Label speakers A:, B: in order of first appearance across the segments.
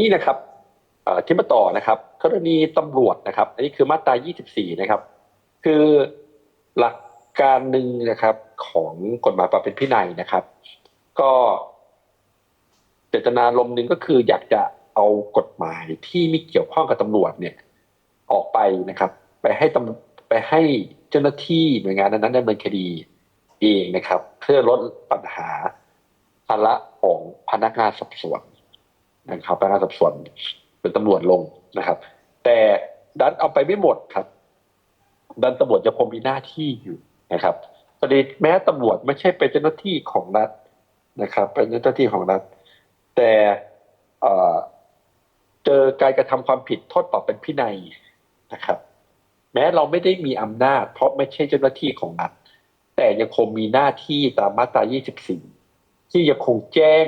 A: นี้นะครับที่มาต่อนะครับกรณีตำรวจนะครับ อันนี้คือมาตรา 24 นะครับ คือหลักการหนึ่งนะครับของกฎหมายปรับเป็นพินัยนะครับ ก็เจตนารมหนึ่งก็คืออยากจะเอากฎหมายที่ไม่เกี่ยวข้องกับตำรวจเนี่ย ออกไปนะครับ ไปให้ตำไปให้เจ้าหน้าที่หน่วยงานนั้นๆดำเนินคดีเองนะครับ เพื่อลดปัญหาภาระของพนักงานสอบสวน นะครับพนักงานสอบสวนเป็นตำรวจลงนะครับ แต่ดันเอาไปไม่หมดครับ ดันตำรวจจะคงมีหน้าที่อยู่นะครับประเด็นแม้ตำรวจไม่ใช่เป็นเจ้าหน้าที่ของรัฐนะครับ เป็นเจ้าหน้าที่ของรัฐ แต่เจอการกระทำความผิดโทษปรับเป็นพินัยนะครับ แม้เราไม่ได้มีอำนาจ เพราะไม่ใช่เจ้าหน้าที่ของรัฐ แต่ยังคงมีหน้าที่ตามมาตรา 24 ที่ยังคงแจ้ง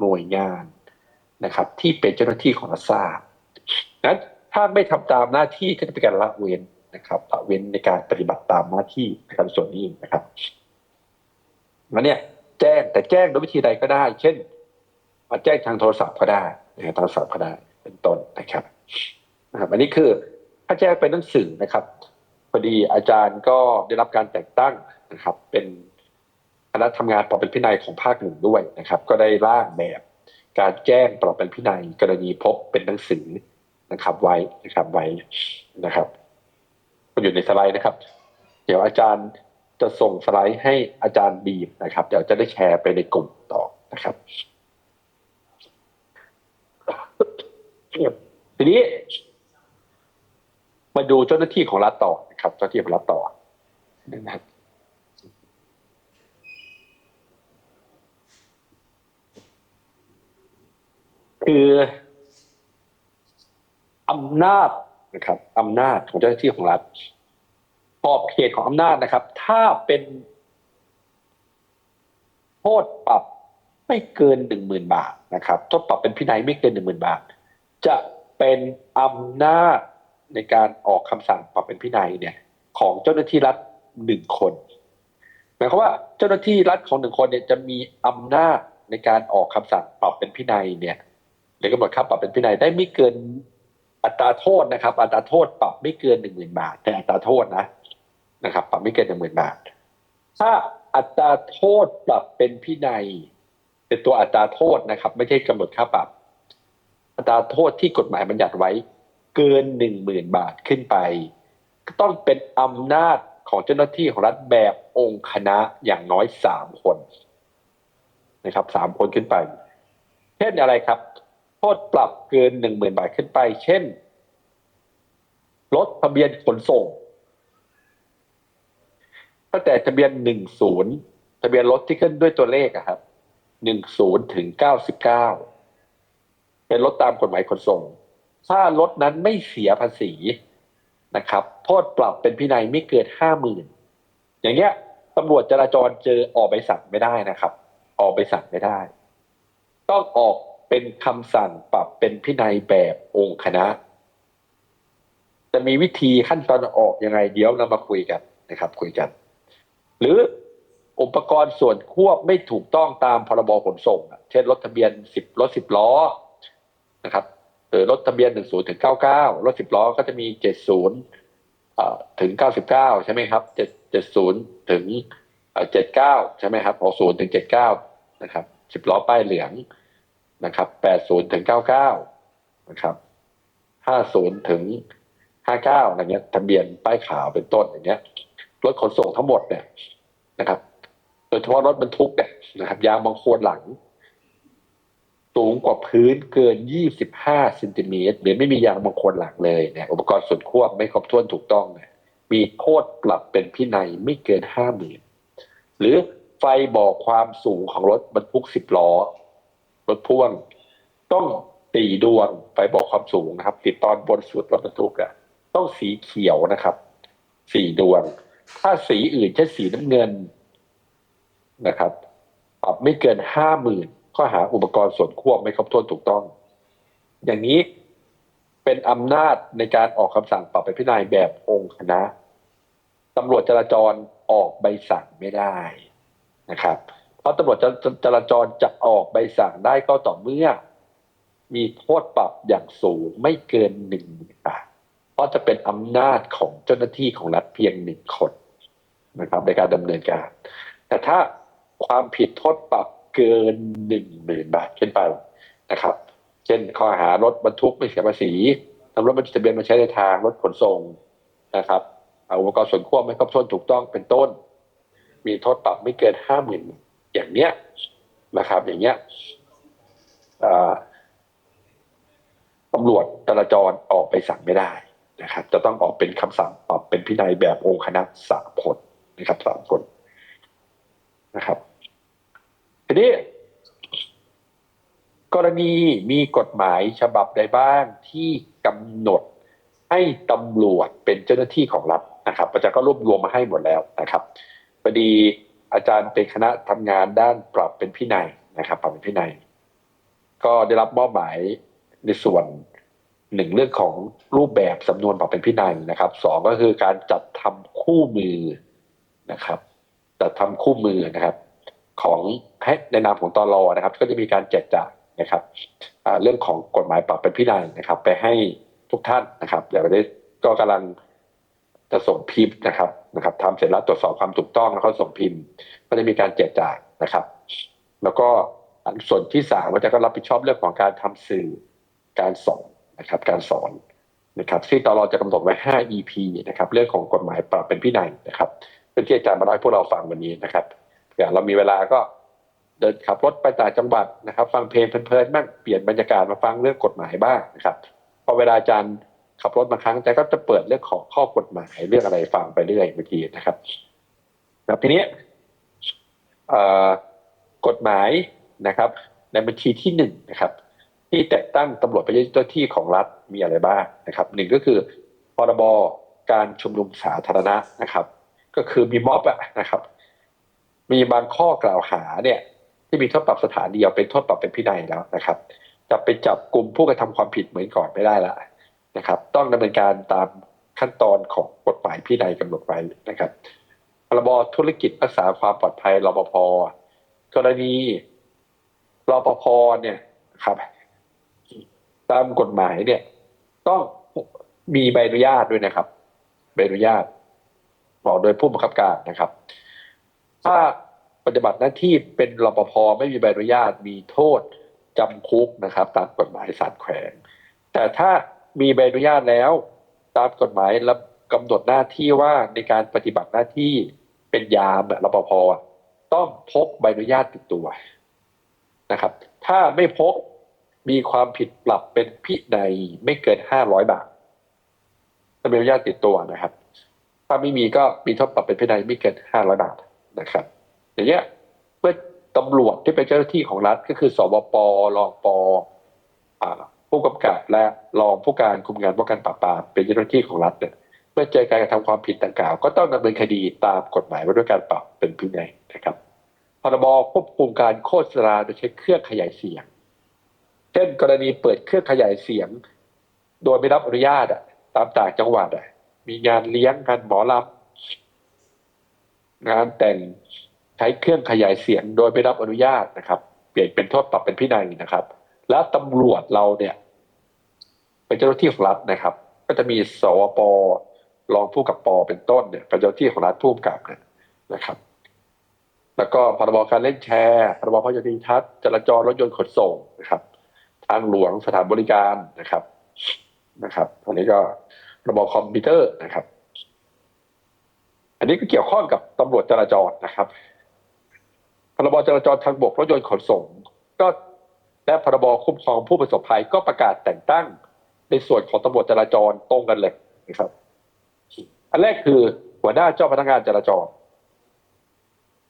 A: หน่วยงาน นะครับ ที่เป็นเจ้าหน้าที่ของรัฐานั้นถ้าไม่ทำตามหน้าที่ก็จะเป็นการละเว้นนะครับละเว้นในการปฏิบัติตามหน้าที่นะครับส่วนนี้นะครับมันเนี่ยแจ้งแต่แจ้งโดยวิธีใดก็ได้ เช่นมาแจ้งทางโทรศัพท์ก็ได้นะโทรศัพท์ก็ได้เป็นต้นนะครับนะครับอันนี้คือถ้าแจ้งเป็นหนังสือนะครับพอดีอาจารย์ก็ได้รับการแต่งตั้งนะครับ เป็นคณะทำงานปรับเป็นพินัยของภาคหนึ่งด้วยนะครับ ก็ได้ร่างแบบ การแจ้งปรับเป็นพินัยกรณีพบเป็นหนังสือนะครับ ไว้นะครับไว้นะครับก็อยู่ในสไลด์นะครับ เดี๋ยวอาจารย์จะส่งสไลด์ให้อาจารย์บีมนะครับ เดี๋ยวจะได้แชร์ไปในกลุ่มต่อนะครับทีนี้ มาดูเจ้าหน้าที่ของรัฐต่อนะครับ เจ้าหน้าที่ของรัฐต่อนะครับ คืออำนาจนะครับอำนาจของเจ้าหน้าที่ของรัฐขอบเขตของอำนาจนะครับ ถ้าเป็นโทษปรับไม่เกินหนึ่งหมื่นบาทนะครับโทษปรับเป็นพินัยไม่เกินหนึ่งหมื่นบาท จะเป็นอำนาจในการออกคำสั่งปรับเป็นพินัยเนี่ย ของเจ้าหน้าที่รัฐหนึ่งคนหมายความว่าเจ้าหน้าที่รัฐของหนึ่งคนเนี่ยจะมีอำนาจในการออกคำสั่งปรับเป็นพินัยเนี่ย หรือกำหนดค่าปรับเป็นพินัยได้ไม่เกินอัตราโทษนะครับ อัตราโทษปรับไม่เกินหนึ่งหมื่นบาทแต่อัตราโทษนะนะครับ ปรับไม่เกินหนึ่งหมื่นบาท ถ้าอัตราโทษปรับเป็นพินัย เป็นตัวอัตราโทษนะครับ ไม่ใช่กำหนดค่าปรับ อัตราโทษที่กฎหมายบัญญัติไว้ เกินหนึ่งหมื่นบาทขึ้นไป ก็ต้องเป็นอำนาจของเจ้าหน้าที่ของรัฐแบบองค์คณะอย่างน้อยสามคนนะครับสามคนขึ้นไป เช่นอะไรครับ โทษปรับเกินหนึ่งหมื่นบาทขึ้นไป เช่น รถทะเบียนขนส่งตั้งแต่ทะเบียนหนึ่งศูนย์ทะเบียนรถที่ขึ้นด้วยตัวเลขอะครับหนึ่งศูนย์ถึงเก้าสิบเก้าเป็นรถตามกฎหมายขนส่ง ถ้ารถนั้นไม่เสียภาษีนะครับ โทษปรับเป็นพินัยไม่เกินห้าหมื่นอย่างเงี้ยตำรวจจราจรเจอออกใบสั่งไม่ได้นะครับ ออกใบสั่งไม่ได้ ต้องออก เป็นคำสั่งปรับเป็นพินัยแบบองค์คณะ จะมีวิธีขั้นตอนออกยังไงเดี๋ยวเรามาคุยกันนะครับ คุยกัน หรืออุปกรณ์ส่วนควบไม่ถูกต้องตามพรบขนส่งเช่นรถทะเบียนสิบรถสิบล้อนะครับเออรถทะเบียนหนึ่งศูนย์ถึงเก้าเก้ารถสิบล้อก็จะมีเจ็ดศูนย์ถึงเก้าสิบเก้าใช่ไหมครับเจ็ดเจ็ดศูนย์ถึงเจ็ดเก้าใช่ไหมครับหกศูนย์ถึงเจ็ดเก้านะครับสิบล้อป้ายเหลือง นะครับแปดศูนย์ถึงเก้าเก้านะครับห้าศูนย์ถึงห้าเก้าอะไรเงี้ย ทะเบียนป้ายขาวเป็นต้นอย่างเงี้ย รถขนส่งทั้งหมดเนี่ยนะครับ โดยเฉพาะรถบรรทุกเนี่ยนะครับ ยางบางโคนหลัง สูงกว่าพื้นเกิน25เซนติเมตรหรือไม่มียางบางโคนหลังเลยเนี่ย อุปกรณ์ส่วนควบไม่ครบถ้วนถูกต้องเนี่ยมีโทษปรับเป็นพินัยไม่เกินห้าหมื่นหรือไฟบอกความสูงของรถบรรทุกสิบล้อ รถพ่วง ต้องตีดวงไฟบอกความสูงนะครับ ติดตอนบนสุดรถบรรทุกอะต้องสีเขียวนะครับ สีดวง ถ้าสีอื่นเช่นสีน้ำเงินนะครับปรับไม่เกินห้าหมื่นข้อหาอุปกรณ์ส่วนควบไม่ครบถ้วนถูกต้อง อย่างนี้เป็นอำนาจในการออกคำสั่งปรับเป็นพินัยแบบองค์คณะตำรวจจราจรออกใบสั่งไม่ได้นะครับ เพราะตำรวจจราจรจะออกใบสั่งได้ก็ต่อเมื่อ มีโทษปรับอย่างสูงไม่เกินหนึ่งบาทเพราะจะเป็นอำนาจของเจ้าหน้าที่ของรัฐเพียงหนึ่งคนนะครับในการดำเนินการ แต่ถ้าความผิดโทษปรับเกินหนึ่งหมื่นบาทขึ้นไปนะครับ เช่นข้อหารถบรรทุกไม่เสียภาษีนำรถบรรทุกทะเบียนมาใช้ในทางรถขนส่งนะครับเอาอุปกรณ์ส่วนควบไม่ครบถ้วนถูกต้องเป็นต้น มีโทษปรับไม่เกินห้าหมื่น อย่างเนี้ยนะครับ อย่างเงี้ยตำรวจจราจรออกไปสั่งไม่ได้นะครับ จะต้องออกเป็นคำสั่งปรับเป็นพินัยแบบองค์คณะสามคนนะครับสามคนนะครับ ทีนี้ กรณีมีกฎหมายฉบับใดบ้างที่กำหนดให้ตำรวจเป็นเจ้าหน้าที่ของรัฐนะครับอาจารย์ก็รวบรวมมาให้หมดแล้วนะครับพอดี อาจารย์เป็นคณะทำงานด้านปรับเป็นพินัยนะครับ ปรับเป็นพินัย ก็ได้รับมอบหมายในส่วนหนึ่งเรื่องของรูปแบบสำนวนปรับเป็นพินัยนะครับสองก็คือการจัดทำคู่มือนะครับ จัดทำคู่มือนะครับ ของให้ในนามของตลอนะครับ ก็จะมีการแจกจ่ายนะครับเรื่องของกฎหมายปรับเป็นพินัยนะครับ ไปให้ทุกท่านนะครับเดี๋ยวได้ก็กำลัง จะส่งพิมพ์นะครับนะครับทำเสร็จแล้วตรวจสอบความถูกต้องแล้วก็ส่งพิมพ์ ก็จะมีการแจกจ่ายนะครับ แล้วก็ส่วนที่สามก็จะก็รับผิดชอบเรื่องของการทำสื่อการสอนนะครับการสอนนะครับที่ตลอจะกำหนดไว้ 5 EP นะครับ เรื่องของกฎหมายปรับเป็นพินัยนะครับเป็นที่อาจารย์มาเล่าให้พวกเราฟังวันนี้นะครับเผื่อเรามีเวลาก็เดินขับรถไปต่างจังหวัดนะครับ ฟังเพลงเพลินๆบ้างเปลี่ยนบรรยากาศมาฟังเรื่องกฎหมายบ้างนะครับพอเวลาอาจารย์ ขับรถมาครั้งอาจารย์ก็จะเปิดเรื่องของข้อกฎหมายเรื่องอะไรฟังไปเรื่อยบางทีนะครับแล้วทีนี้กฎหมายนะครับ ในบัญชีที่หนึ่งนะครับ ที่แต่งตั้งตำรวจเป็นเจ้าหน้าที่ของรัฐมีอะไรบ้างนะครับหนึ่งก็คือพรบการชุมนุมสาธารณะนะครับ ก็คือมีม็อบอะนะครับ มีบางข้อกล่าวหาเนี่ย ที่มีโทษปรับสถานเดียวเป็นโทษปรับเป็นพินัยแล้วนะครับจะไปจับกลุ่มผู้กระทำความผิดเหมือนก่อนไม่ได้ละ นะครับ ต้องดำเนินการตามขั้นตอนของกฎหมายพินัยกำหนดไว้นะครับพรบธุรกิจรักษาความปลอดภัยรปภกรณีรปภเนี่ยครับ ตามกฎหมายเนี่ย ต้องมีใบอนุญาตด้วยนะครับใบอนุญาต บอกโดยผู้บังคับการนะครับ ถ้าปฏิบัติหน้าที่เป็นรปภไม่มีใบอนุญาตมีโทษจำคุกนะครับ ตามกฎหมายศาลแขวงแต่ถ้า มีใบอนุญาตแล้ว ตามกฎหมายและกำหนดหน้าที่ว่าในการปฏิบัติหน้าที่เป็นยามอะรปภต้องพกใบอนุญาตติดตัวนะครับ ถ้าไม่พกมีความผิดปรับเป็นพินัยไม่เกินห้าร้อยบาทถ้ามีอนุญาตติดตัวนะครับ ถ้าไม่มีก็มีโทษปรับเป็นพินัยไม่เกินห้าร้อยบาทนะครับ อย่างเงี้ยเมื่อตำรวจที่เป็นเจ้าหน้าที่ของรัฐก็คือสบปรองปอ ผู้กำกับและรองผู้การคุมงานป้องกันปราบปรามเป็นเจ้าหน้าที่ของรัฐเนี่ยเมื่อเจอการกระทำความผิดดังกล่าว ก็ต้องดำเนินคดีตามกฎหมายว่าด้วยการปรับเป็นพินัยนะครับพรบควบคุมการโฆษณาโดยใช้เครื่องขยายเสียง เช่นกรณีเปิดเครื่องขยายเสียง โดยไม่รับอนุญาตอะตามต่างจังหวัดอะมีงานเลี้ยงงานหมอลำงานแต่งใช้เครื่องขยายเสียงโดยไม่รับอนุญาตนะครับ เปลี่ยนเป็นโทษปรับเป็นพินัยนะครับ แล้วตำรวจเราเนี่ย เป็นเจ้าหน้าที่ของรัฐนะครับ ก็จะมีสวปรองผู้กับปเป็นต้นเนี่ยเป็นเจ้าหน้าที่ของรัฐผู้กกับเนี่ยนะครับ แล้วก็พรบการเล่นแชร์พรบพยนทัศน์จราจรรถยนต์ขนส่งนะครับ ทางหลวงสถานบริการนะครับนะครับอันนี้ก็ระบบคอมพิวเตอร์นะครับ อันนี้ก็เกี่ยวข้องกับตำรวจจราจรนะครับ พรบจราจรทางบกรถยนต์ขนส่ง ก็และพรบคุ้มครองผู้ประสบภัยก็ประกาศแต่งตั้ง ในส่วนของตำรวจจราจรตรงกันเลยนะครับ อันแรกคือหัวหน้าเจ้าพนักงานจราจร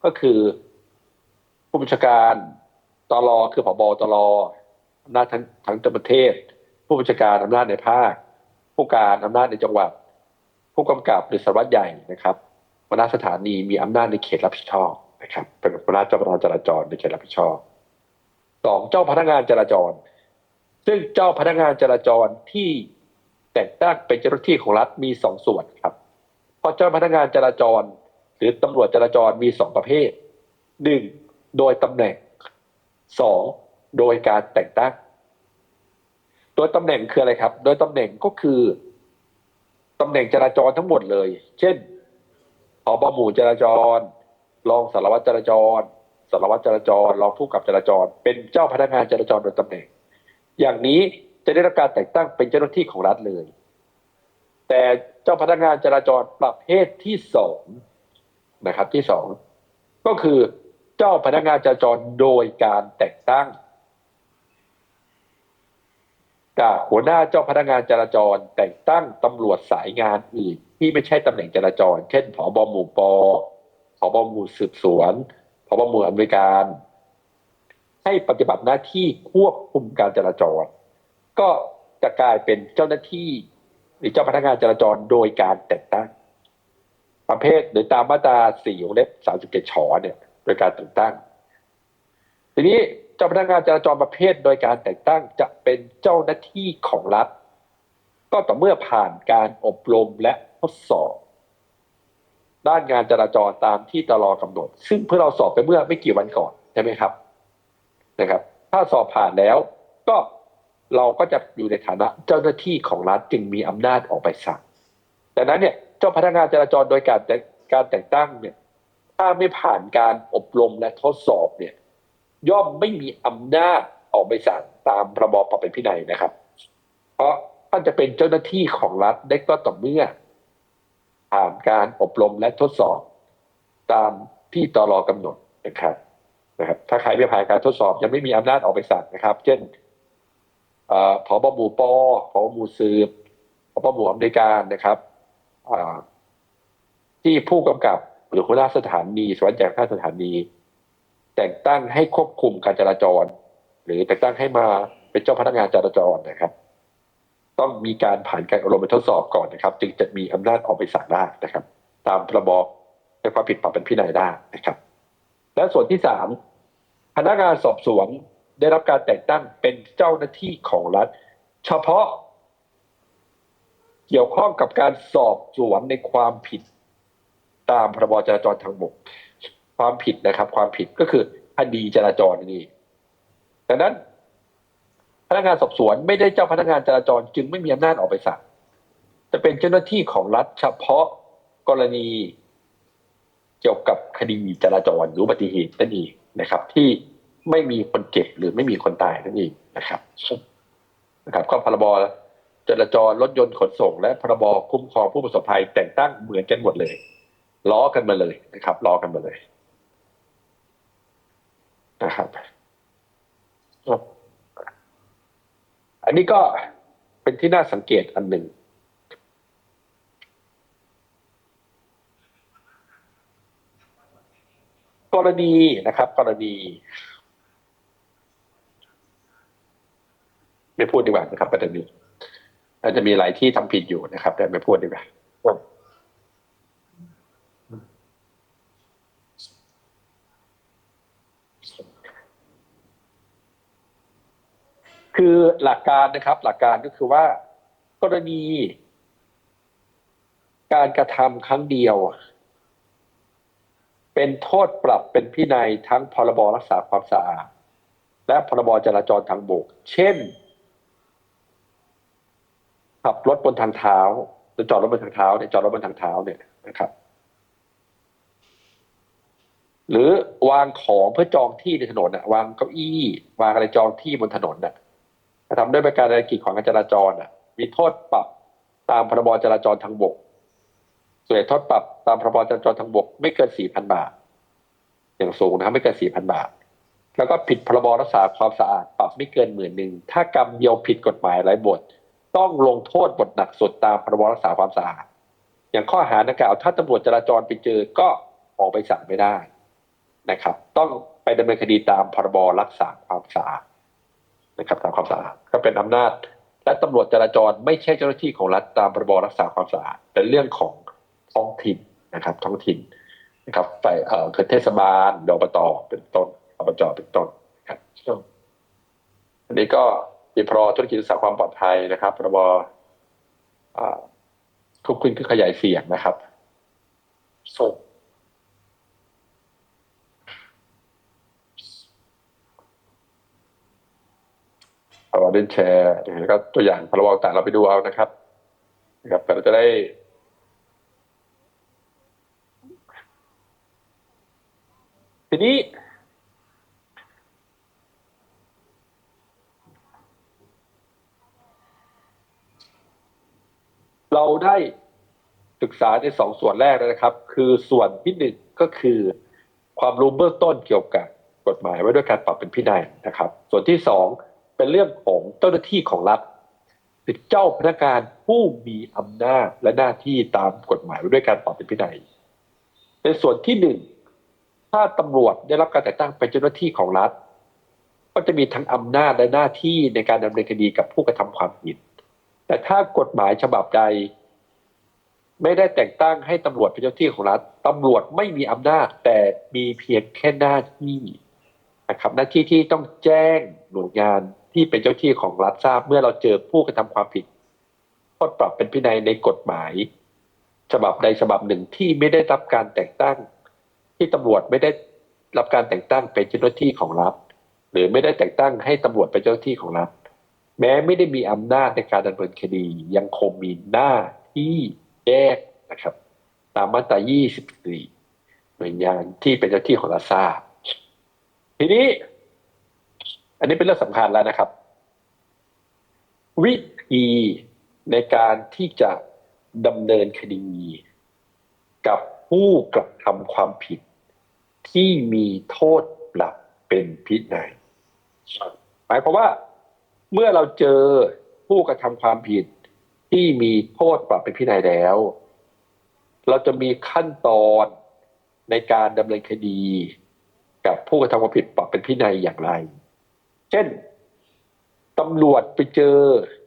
A: ก็คือผู้บัญชาการตลคือผบตรอำนาจทั้งทั้งประเทศ ผู้บัญชาการอำนาจในภาค ผู้การอำนาจในจังหวัด ผู้กำกับหรือสารวัตรใหญ่นะครับหัวหน้าสถานีมีอำนาจในเขตรับผิดชอบนะครับเป็นหัวหน้าเจ้าพนักงานจราจรในเขตรับผิดชอบสองเจ้าพนักงานจราจร ซึ่งเจ้าพนักงานจราจรที่แต่งตั้งเป็นเจ้าหน้าที่ของรัฐมีสองส่วนครับ เพราะเจ้าพนักงานจราจร หรือตำรวจจราจรมีสองประเภทหนึ่งโดยตำแหน่งสองโดยการแต่งตั้งดยตำแหน่งคืออะไรครับ โดยตำแหน่งก็คือตำแหน่งจราจรทั้งหมดเลย เช่นผบหมู่จราจร รองสารวัตรจราจร สารวัตรจราจร รองผู้กำกับจราจร เป็นเจ้าพนักงานจราจรโดยตำแหน่ง อย่างนี้จะได้รับการแต่งตั้งเป็นเจ้าหน้าที่ของรัฐเลย แต่เจ้าพนักงานจราจรประเภทที่สองนะครับที่สองก็คือเจ้าพนักงานจราจรโดยการแต่งตั้งจากหัวหน้าเจ้าพนักงานจราจร แต่งตั้งตำรวจสายงานอื่นที่ไม่ใช่ตำแหน่งจราจร เช่นผบหมู่ปอผบหมู่สืบสวนผบหมู่อำนวยการ ให้ปฏิบัติหน้าที่ควบคุมการจราจร ก็จะกลายเป็นเจ้าหน้าที่ หรือเจ้าพนักงานจราจรโดยการแต่งตั้ง ประเภทหรือตามมาตราสี่วงเล็บสามสิบเจ็ดฉอเนี่ย โดยการแต่งตั้ง ทีนี้เจ้าพนักงานจราจรประเภทโดยการแต่งตั้งจะเป็นเจ้าหน้าที่ของรัฐ ก็ต่อเมื่อผ่านการอบรมและทดสอบ ด้านงานจราจรตามที่ตลอกำหนด ซึ่งเพื่อเราสอบไปเมื่อไม่กี่วันก่อนใช่ไหมครับ นะครับ ถ้าสอบผ่านแล้วก็เราก็จะอยู่ในฐานะเจ้าหน้าที่ของรัฐจึงมีอำนาจออกไปสั่งดังนั้นเนี่ยเจ้าพนักงานจราจรโดยการแต่การแต่งตั้งเนี่ยถ้าไม่ผ่านการอบรมและทดสอบเนี่ย ย่อมไม่มีอำนาจออกใบสั่งตามประบอบปรับเป็นพินัยนะครับ เพราะท่านจะเป็นเจ้าหน้าที่ของรัฐได้ก็ต่อเมื่อผ่านการอบรมและทดสอบตามที่ตรอกำหนดนะครับ นะครับถ้าใครไม่ผ่านการทดสอบยังไม่มีอำนาจออกไปสั่งนะครับ เช่นเอ่อผบหมู่ปผบหมู่สืบผบหมู่อำนวยการนะครับที่ผู้กำกับหรือหัวหน้าสถานีสวัสดิ์แจกข้าสถานี แต่งตั้งให้ควบคุมการจราจร หรือแต่งตั้งให้มาเป็นเจ้าพนักงานจราจรนะครับ ต้องมีการผ่านการอบรมและทดสอบก่อนนะครับ จึงจะมีอำนาจออกไปสั่งได้นะครับ ตามประบอบในความผิดปรับเป็นพินัยได้นะครับ และส่วนที่สาม พนักงานสอบสวนได้รับการแต่งตั้งเป็นเจ้าหน้าที่ของรัฐ เฉพาะ เกี่ยวข้องกับการสอบสวนในความผิดตามพรบจราจรทางบก ความผิดนะครับ ความผิดก็คือคดีจราจรนี่ดังนั้น พนักงานสอบสวนไม่ได้เจ้าพนักงานจราจรจึงไม่มีอำนาจออกไปสั่งจะเป็นเจ้าหน้าที่ของรัฐเฉพาะกรณี เกี่ยวกับคดีจราจรหรืออุบัติเหตุนั่นเอง นะครับที่ไม่มีคนเจ็บหรือไม่มีคนตายนั่นเองนะครับนะครับก็พรบจราจรรถยนต์ขนส่ง และพรบคุ้มครองผู้ประสบภัยแต่งตั้งเหมือนกันหมดเลยล้อกันมาเลยนะครับล้อกันมาเลยนะครับอันนี้ก็เป็นที่น่าสังเกตอันหนึ่ง กรณีนะครับ กรณีไม่พูดดีกว่านะครับประเด็นนี้อาจจะมีหลายที่ทำผิดอยู่นะครับ แต่ไม่พูดดีกว่าคือหลักการนะครับ หลักการก็คือว่า กรณี การกระทำครั้งเดียว เป็นโทษปรับเป็นพินัยทั้งพรบรักษาความสะอาดและพรบจราจรทางบก เช่น ขับรถบนทางเท้าหรือจอดรถบนทางเท้าเนี่ยจอดรถบนทางเท้าเนี่ยนะครับ หรือวางของเพื่อจองที่ในถนนน่ะวางเก้าอี้ วางอะไรจองที่บนถนนน่ะทำด้วยประการใดกีดขวางการจราจรน่ะมีโทษปรับตามพรบจราจรทางบก ส่วนใหญ่โทษปรับตามพรบจราจรทางบกไม่เกินสี่พันบาท อย่างสูงนะครับไม่เกินสี่พันบาท แล้วก็ผิดพรบรักษาความสะอาดปรับไม่เกินหมื่นหนึ่งถ้ากรรมเดียวผิดกฎหมายหลายบท ต้องลงโทษบทหนักสุดตามพรบรักษาความสะอาด อย่างข้อหาดังกล่าวถ้าตำรวจจราจรไปเจอก็ออกไปสั่งไม่ได้นะครับ ต้องไปดำเนินคดีตามพรบรักษาความสะอาดนะครับตามความสะอาดก็เป็นอำนาจและตำรวจจราจรไม่ใช่เจ้าหน้าที่ของรัฐตามพรบรักษาความสะอาดเป็นเรื่องของ ท้องถิ่นนะครับ ท้องถิ่นนะครับไปเอ่ออเทศบาลดอบตเป็นต้นอบจเป็นต้นครับอันนี้ก็มีพรธุรกิจรักษาความปลอดภัยนะครับพรบอควบคุมคือขยายเสียงนะครับส่งเอาเล่นแชร์แล้วก็ตัวอย่างพรบต่างเราไปดูเอานะครับนะครับแต่เราจะได้ ทีนี้ เราได้ศึกษาในสองส่วนแรกนะครับ คือส่วนที่หนึ่งก็คือ ความรู้เบื้องต้นเกี่ยวกับกฎหมายไว้ด้วยการปรับเป็นพินัยนะครับ ส่วนที่สองเป็นเรื่องของเจ้าหน้าที่ของรัฐคือเจ้าพนักงานผู้มีอำนาจและหน้าที่ตามกฎหมายไว้ด้วยการปรับเป็นพินัย ในส่วนที่หนึ่ง ถ้าตำรวจได้รับการแต่งตั้งเป็นเจ้าหน้าที่ของรัฐ ก็จะมีทั้งอำนาจและหน้าที่ในการดำเนินคดีกับผู้กระทำความผิด แต่ถ้ากฎหมายฉบับใด ไม่ได้แต่งตั้งให้ตำรวจเป็นเจ้าหน้าที่ของรัฐตำรวจไม่มีอำนาจแต่มีเพียงแค่หน้าที่นะครับหน้าที่ที่ต้องแจ้งหน่วยงานที่เป็นเจ้าที่ของรัฐทราบเมื่อเราเจอผู้กระทำความผิดโทษปรับเป็นพินัยในกฎหมาย ฉบับใดฉบับหนึ่งที่ไม่ได้รับการแต่งตั้ง ที่ตำรวจไม่ได้รับการแต่งตั้งเป็นเจ้าหน้าที่ของรัฐ หรือไม่ได้แต่งตั้งให้ตำรวจเป็นเจ้าหน้าที่ของรัฐ แม้ไม่ได้มีอำนาจในการดำเนินคดี ยังคงมีหน้าที่แยกนะครับ ตามมาตรา 24 หน่วยงานที่เป็นเจ้าที่ของรัฐทราบทีนี้ อันนี้เป็นเรื่องสำคัญแล้วนะครับ วิธีในการที่จะดำเนินคดีกับผู้กระทำความผิด ที่มีโทษปรับเป็นพินัยหมายความว่าเมื่อเราเจอผู้กระทำความผิดที่มีโทษปรับเป็นพินัยแล้ว เราจะมีขั้นตอนในการดำเนินคดี กับผู้กระทำความผิดปรับเป็นพินัยอย่างไร เช่นตำรวจไปเจอ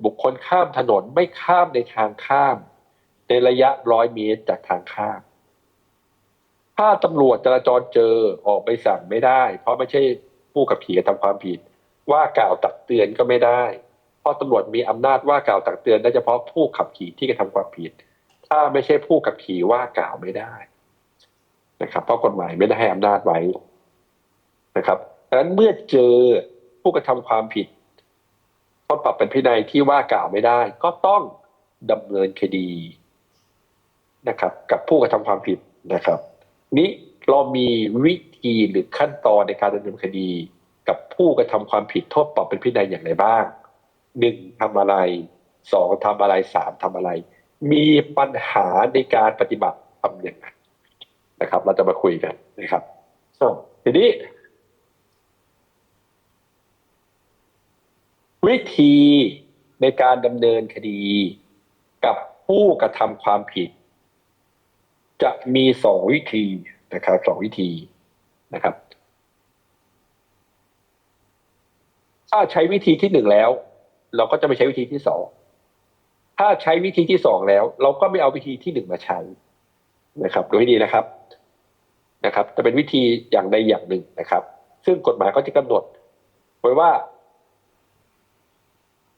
A: บุคคลข้ามถนนไม่ข้ามในทางข้าม ในระยะร้อยเมตรจากทางข้าม ถ้าตำรวจจราจรเจอออกไปสั่งไม่ได้ เพราะไม่ใช่ผู้ขับขี่กระทำความผิด ว่ากล่าวตักเตือนก็ไม่ได้ เพราะตำรวจมีอำนาจว่ากล่าวตักเตือนได้เฉพาะผู้ขับขี่ที่กระทำความผิด ถ้าไม่ใช่ผู้ขับขี่ว่ากล่าวไม่ได้นะครับเพราะกฎหมายไม่ได้ให้อำนาจไว้นะครับดังนั้นเมื่อเจอผู้กระทำความผิดโทษปรับเป็นพินัยที่ว่ากล่าวไม่ได้ ก็ต้องดำเนินคดีนะครับ กับผู้กระทำความผิดนะครับ นี้เรามีวิธีหรือขั้นตอนในการดำเนินคดี กับผู้กระทำความผิดโทษปรับเป็นพินัยอย่างไรบ้างหนึ่งทำอะไรสองทำอะไรสามทำอะไร มีปัญหาในการปฏิบัติทำอย่างไรนะครับ เราจะมาคุยกันนะครับทีนี้ วิธีในการดำเนินคดีกับผู้กระทำความผิด จะมีสองวิธีนะครับสองวิธีนะครับ ถ้าใช้วิธีที่หนึ่งแล้ว เราก็จะไม่ใช้วิธีที่สองถ้าใช้วิธีที่สองแล้ว เราก็ไม่เอาวิธีที่หนึ่งมาใช้นะครับดูให้ดีนะครับนะครับ จะเป็นวิธีอย่างใดอย่างหนึ่งนะครับ ซึ่งกฎหมายก็จะกำหนดไว้ว่า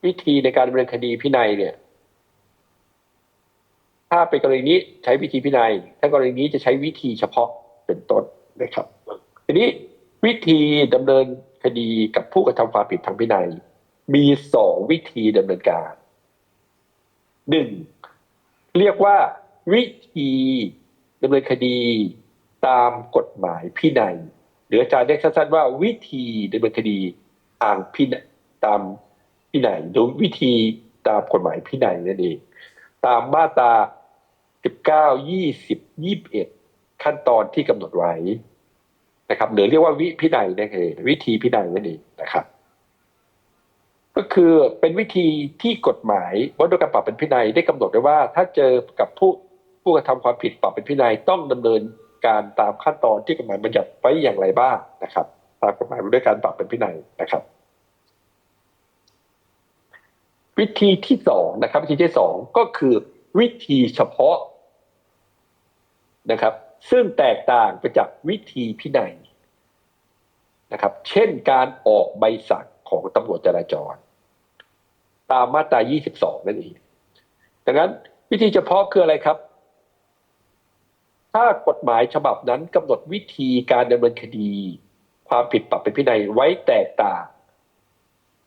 A: วิธีในการดำเนินคดีพินัยเนี่ย ถ้าเป็นกรณีนี้ใช้วิธีพินัย ถ้ากรณีนี้จะใช้วิธีเฉพาะเป็นต้นนะครับ ทีนี้วิธีดำเนินคดีกับผู้กระทำความผิดทางพินัย มีสองวิธีดำเนินการหนึ่งเรียกว่าวิธีดำเนินคดีตามกฎหมายพินัย หรืออาจารย์เรียกสั้นๆว่าวิธีดำเนินคดีทางพินัยตามพินัยหรือวิธีตามกฎหมายพินัยนั่นเอง ตามมาตรา 19 20 21ขั้นตอนที่กำหนดไว้นะครับหรือเรียกว่าวิพินัยนั่นเองวิธีพินัยนั่นเองนะครับ ก็คือเป็นวิธีที่กฎหมายว่าด้วยการปรับเป็นพินัยได้กำหนดไว้ว่า ถ้าเจอกับผู้ผู้กระทำความผิดปรับเป็นพินัยต้องดำเนินการตามขั้นตอนที่กฎหมายบัญญัติไว้อย่างไรบ้างนะครับ ตามกฎหมายว่าด้วยการปรับเป็นพินัยนะครับ วิธีที่สองนะครับ วิธีที่สองก็คือวิธีเฉพาะ นะครับ ซึ่งแตกต่างไปจากวิธีพินัยนะครับ เช่นการออกใบสั่งของตำรวจจราจร ตามมาตรา 22 นั่นเอง ดังนั้นวิธีเฉพาะคืออะไรครับ ถ้ากฎหมายฉบับนั้นกำหนดวิธีการดำเนินคดี ความผิดปรับเป็นพินัยไว้แตกต่าง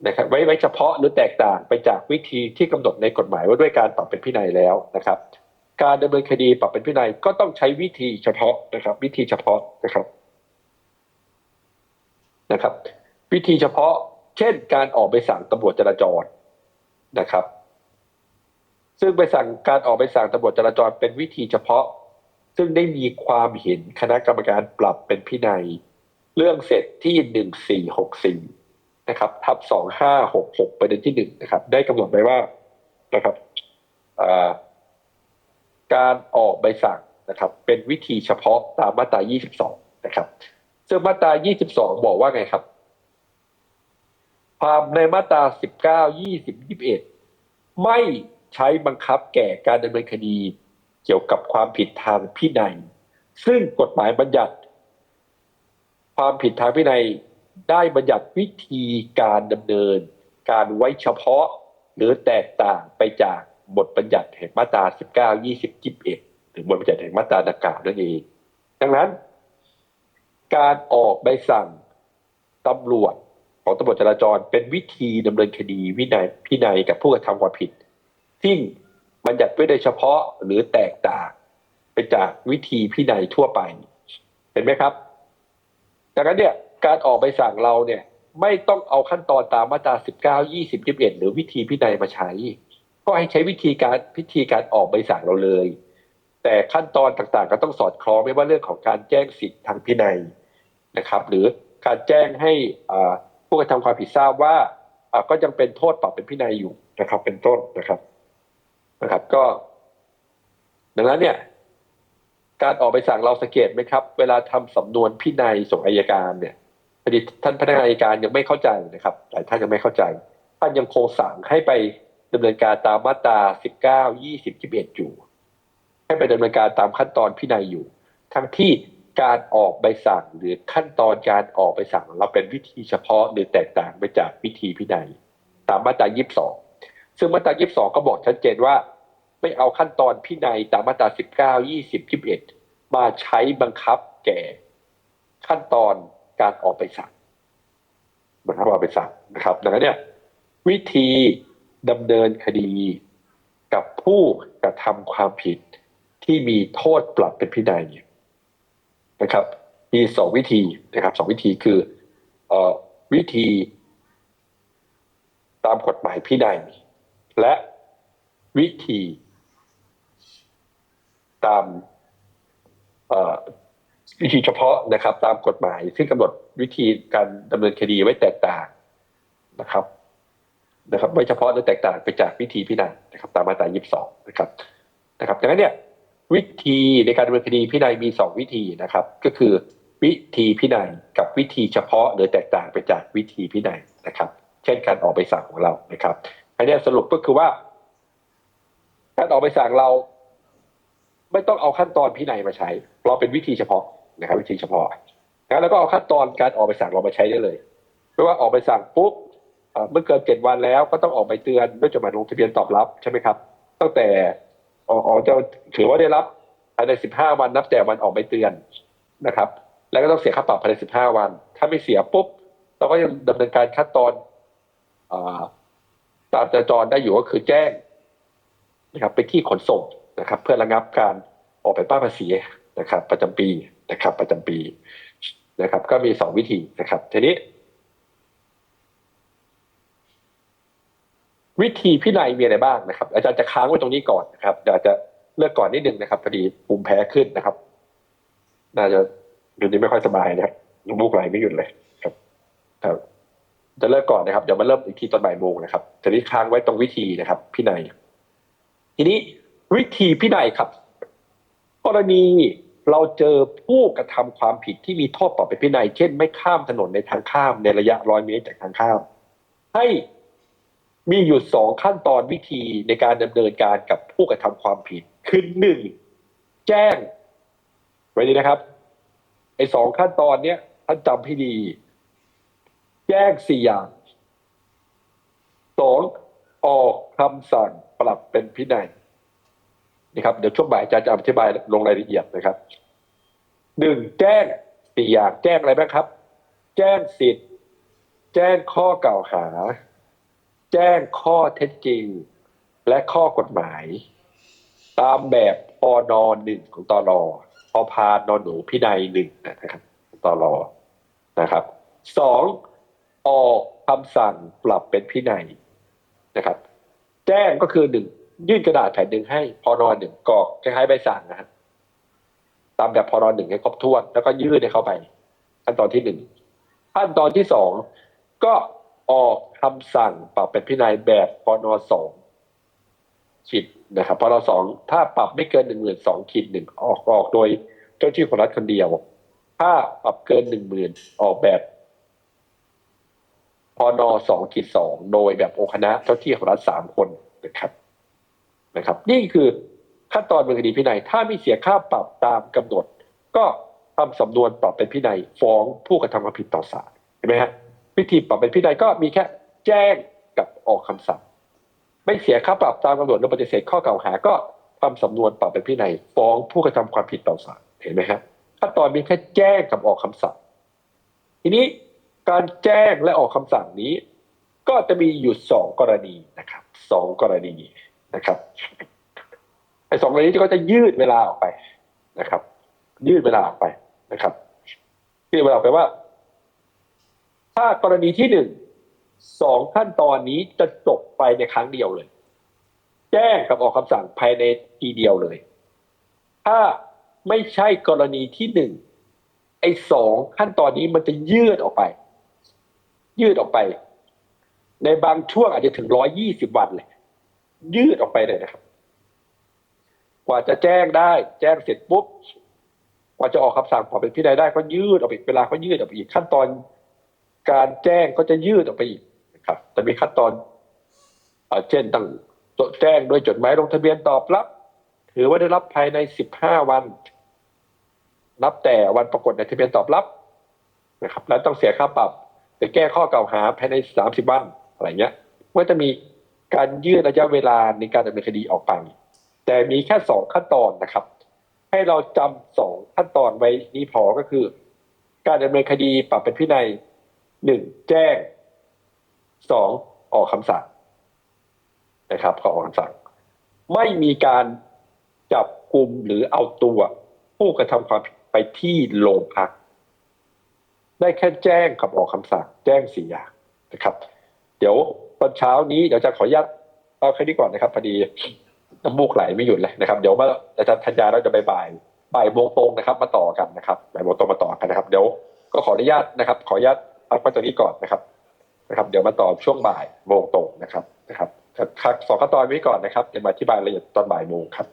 A: นะครับไว้ไว้เฉพาะหรือแตกต่างไปจากวิธีที่กำหนดในกฎหมายว่าด้วยการปรับเป็นพินัยแล้วนะครับ การดำเนินคดีปรับเป็นพินัยก็ต้องใช้วิธีเฉพาะนะครับ วิธีเฉพาะนะครับนะครับ วิธีเฉพาะ เช่น การออกใบสั่งตำรวจจราจรนะครับ ซึ่งใบสั่งการออกใบสั่งตำรวจจราจรเป็นวิธีเฉพาะ ซึ่งได้มีความเห็นคณะกรรมการปรับเป็นพินัย เรื่องเสร็จที่หนึ่งสี่หกสี่นะครับทับสองห้าหกหกประเด็นที่หนึ่งนะครับ ได้กำหนดไว้ว่านะครับอ่า การออกใบสั่งนะครับเป็นวิธีเฉพาะตามมาตรา 22 นะครับ ซึ่งมาตรา 22 บอกว่าไงครับ ความในมาตรา 19 20 21 ไม่ใช้บังคับแก่การดำเนินคดีเกี่ยวกับความผิดทางพินัย ซึ่งกฎหมายบัญญัติ ความผิดทางพินัยได้บัญญัติวิธีการดำเนิน การไว้เฉพาะหรือแตกต่างไปจาก บทบัญญัติแห่งมาตรา19 20 21หรือบทบัญญัติแห่งมาตราดังกล่าวนั่นเอง ดังนั้น การออกใบสั่งตำรวจของตำรวจจราจรเป็นวิธีดำเนินคดีวินัยพินัยกับผู้กระทำความผิดที่บัญญัติไว้โดยเฉพาะหรือแตกต่างไปจากวิธีพินัยทั่วไป เห็นไหมครับดังนั้นเนี่ยการออกใบสั่งเราเนี่ย ไม่ต้องเอาขั้นตอนตามมาตรา 19 20 21 หรือวิธีพินัยมาใช้ ก็ให้ใช้วิธีการพิธีการออกใบสั่งเราเลย แต่ขั้นตอนต่างๆ ก็ต้องสอดคล้องไม่ว่าเรื่องของการแจ้งสิทธิทางพินัยนะครับ หรือการแจ้งให้ผู้กระทำความผิดทราบว่าก็ยังเป็นโทษปรับเป็นพินัยอยู่นะครับ เป็นต้นนะครับนะครับ ก็ ดังนั้นเนี่ย การออกใบสั่งเราสังเกตไหมครับ เวลาทำสำนวนพินัยส่งอายการเนี่ยพอดีท่านพนักงานอัยการยังไม่เข้าใจนะครับหลายท่านยังไม่เข้าใจท่านยังโคสั่งให้ไป ดำเนินการตามมาตรา 19 20 21 อยู่ ให้ไปดำเนินการตามขั้นตอนพินัยอยู่ ทั้งที่การออกใบสั่งหรือขั้นตอนการออกใบสั่งเราเป็นวิธีเฉพาะหรือแตกต่างไปจากวิธีพินัย ตามมาตรา 22 ซึ่งมาตรา 22 ก็บอกชัดเจนว่า ไม่เอาขั้นตอนพินัยตามมาตรา 19 20 21 มาใช้บังคับแก่ขั้นตอนการออกใบสั่งบังคับออกใบสั่งนะครับ ดังนั้นเนี่ยวิธี ดำเนินคดีกับผู้กระทำความผิดที่มีโทษปรับเป็นพินัยเนี่ยนะครับ มีสองวิธีนะครับสองวิธีคืออวิธี ตามกฎหมายพินัยและวิธีตามวิธีเฉพาะนะครับ ตามกฎหมาย ซึ่งกำหนดวิธีการดำเนินคดีไว้แตกต่างนะครับ นะครับไม่เฉพาะและแตกต่างไปจากวิธีพินัยนะครับตามมาตรา 22 นะครับนะครับดังนั้นเนี่ยวิธีในการดำเนินคดีพินัยมี 2 วิธีนะครับ ก็คือวิธีพินัยกับวิธีเฉพาะหรือแตกต่างไปจากวิธีพินัยนะครับ เช่นการออกใบสั่งของเรานะครับอันนี้สรุปก็คือว่าการออกใบสั่งเรา ไม่ต้องเอาขั้นตอนพินัยมาใช้เราเป็นวิธีเฉพาะนะครับ วิธีเฉพาะนะแล้วก็เอาขั้นตอนการออกใบสั่งเรามาใช้ได้เลยไม่ว่าออกใบสั่งปุ๊บ เมื่อเกินเจ็ดวันแล้วก็ต้องออกใบเตือนด้วยจดหมายลงทะเบียนตอบรับใช่ไหมครับ ตั้งแต่ออกจะถือว่าได้รับภายในสิบห้าวันนับแต่วันออกใบเตือนนะครับ แล้วก็ต้องเสียค่าปรับภายในสิบห้าวัน ถ้าไม่เสียปุ๊บเราก็ยังดำเนินการขั้นตอนอตามจราจรได้อยู่ก็คือแจ้งนะครับไปที่ขนส่งนะครับ เพื่อระงับการออกไปป้าภาษีนะครับ ประจำปีนะครับ ประจำปีนะครับ ก็มีสองวิธีนะครับทีนี้ วิธีพินัยมีอะไรบ้างนะครับ อาจารย์จะค้างไว้ตรงนี้ก่อนนะครับเดี๋ยวอาจจะเลือกก่อนนิดนึงนะครับพอดีภูมิแพ้ขึ้นนะครับ น่าจะเดี๋ยวนี้ไม่ค่อยสบายนะครับน้ำมูกไหลไม่หยุดเลยครับ ครับ จะเลิกก่อนนะครับเดี๋ยวมาเริ่มอีกทีตอนบ่ายโมงนะครับทีนี้ค้างไว้ตรงวิธีนะครับพินัยทีนี้วิธีพินัยครับ กรณีเราเจอผู้กระทำความผิดที่มีโทษปรับเป็นพินัย เช่น ไม่ข้ามถนนในทางข้ามในระยะร้อยเมตรจากทางข้าม ให้ มีอยู่สองขั้นตอนวิธีในการดำเนินการกับผู้กระทำความผิด คือหนึ่งแจ้ง ไว้ดีนะครับไอ้สองขั้นตอนเนี้ยท่านจำให้ดี แจ้งสี่อย่างสองออกคำสั่งปรับเป็นพินัยนี่ครับเดี๋ยวช่วงบ่ายอาจารย์จะอธิบายลงรายละเอียดนะครับหนึ่งแจ้งสี่อย่างแจ้งอะไรบ้างครับ แจ้งสิทธิ์ แจ้งข้อกล่าวหา แจ้งข้อเท็จจริง และข้อกฎหมาย ตามแบบปนหนึ่งของตรพอพานอนหนูพินัยหนึ่งนะครับตรนะครับสองออกคำสั่งปรับเป็นพินัยนะครับ แจ้งก็คือหนึ่งยื่นกระดาษแผ่นหนึ่งให้พอนหนึ่งกรอกคล้ายๆใบสั่งนะฮะตามแบบพอนหนึ่งให้ครบถ้วน แล้วก็ยื่นให้เข้าไป ขั้นตอนที่หนึ่งขั้นตอนที่สองก็ ออกคำสั่งปรับเป็นพินัยแบบพนสองขีดนะครับพนสองถ้าปรับไม่เกินหนึ่งหมื่นสองขีดหนึ่งออกออกโดยเจ้าที่ของรัฐคนเดียว ถ้าปรับเกินหนึ่งหมื่นออกแบบพนสองขีดสองโดยแบบองค์คณะเจ้าที่ของรัฐสามคนนะครับนะครับ นี่คือขั้นตอนเป็นคดีพินัย ถ้าไม่เสียค่าปรับตามกำหนด ก็ทำสำนวนปรับเป็นพินัยฟ้องผู้กระทำความผิดต่อศาลเห็นไหมฮะ วิธีปรับเป็นพินัยก็มีแค่แจ้งกับออกคำสั่งไม่เสียค่าปรับตามกำหนดหรือปฏิเสธข้อกล่าวหาก็ทำสำนวนปรับเป็นพินัยฟ้องผู้กระทำความผิดต่อศาลเห็นไหมครับขั้นตอนมีแค่แจ้งกับออกคำสั่ง ทีนี้การแจ้งและออกคำสั่งนี้ ก็จะมีอยู่สองกรณีนะครับสองกรณีนะครับไอ้สองกรณีที่ก็จะยืดเวลาออกไปนะครับ ยืดเวลาออกไปนะครับยืดเวลาออกไปว่า ถ้ากรณีที่หนึ่งสองขั้นตอนนี้จะจบไปในครั้งเดียวเลย แจ้งกับออกคำสั่งภายในทีเดียวเลย ถ้าไม่ใช่กรณีที่หนึ่งไอ้สองขั้นตอนนี้มันจะยืดออกไป ยืดออกไป ในบางช่วงอาจจะถึงร้อยี่สิบวันเลยยืดออกไปเลยนะครับ กว่าจะแจ้งได้ แจ้งเสร็จปุ๊บกว่าจะออกคำสั่งขอเป็นพินัยได้ก็ยืดออกไปอีกเวลาก็ยืดออกไปอีกขั้นตอน การแจ้งก็จะยืดออกไปอีกนะครับจะมีขั้นตอนเอเช่นต้องแจ้งโดยจดหมายลงทะเบียนตอบรับ ถือว่าได้รับภายในสิบห้าวัน นับแต่วันปรากฏในทะเบียนตอบรับนะครับ แล้วต้องเสียค่าปรับไปแก้ข้อกล่าวหาภายในสามสิบวันอะไรเงี้ยก็จะมีการยืดระยะเวลาในการดำเนินคดีออกไป แต่มีแค่สองขั้นตอนนะครับ ให้เราจำสองขั้นตอนไว้นี้พอก็คือ การดำเนินคดีปรับเป็นพินัย หนึ่งแจ้งสองออกคำสั่งนะครับขอออกคำสั่ง ไม่มีการจับกลุ่มหรือเอาตัวผู้กระทำความผิดไปที่โรงพัก ได้แค่แจ้งกับออกคำสั่ง แจ้งสี่อย่างนะครับ เดี๋ยวตอนเช้านี้เดี๋ยวจะขออนุญาตเอาแค่นี้ก่อนนะครับพอดีน้ำมูกไหลไม่หยุดเลยนะครับ เดี๋ยวมาอาจารย์ธัญญาเราจะบ่ายบ่ายโมงตรงนะครับ มาต่อกันนะครับบ่ายโมงตรงมาต่อกันนะครับ เดี๋ยวก็ขออนุญาตนะครับ ขออนุญาต พักไว้ตรงนี้ก่อนนะครับนะครับ เดี๋ยวมาตอบช่วงบ่ายโมงตรงนะครับนะครับสองขั้นตอนไว้ก่อนนะครับเดี๋ยวมาอธิบายรายละเอียดตอนบ่ายโมงครับ